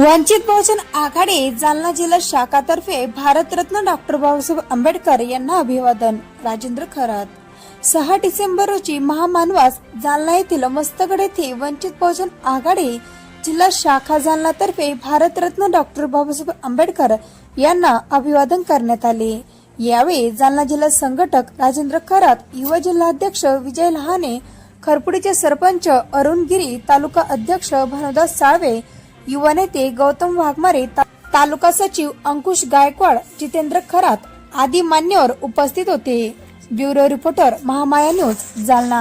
वंचित बहुजन आघाडी जालना जिल्हा शाखातर्फे भारतरत्न डॉक्टर बाबासाहेब आंबेडकर यांना अभिवादन. राजेंद्र खरात. सहा डिसेंबर रोजी महामानवास जालना येथील मस्तगड येथे वंचित बहुजन आघाडी जिल्हा शाखा जालनातर्फे भारतरत्न डॉक्टर बाबासाहेब आंबेडकर यांना अभिवादन करण्यात आले. यावेळी जालना जिल्हा संघटक राजेंद्र खरात युवा जिल्हाध्यक्ष विजय लहाने खरपुडीचे सरपंच अरुण गिरी तालुका अध्यक्ष भानुदास साळवे युवा नेते गौतम वाघमारे तालुका सचिव अंकुश गायकवाड जितेंद्र खरात आदी मान्यवर उपस्थित होते. Bureau reporter Mahamaya news Jalna.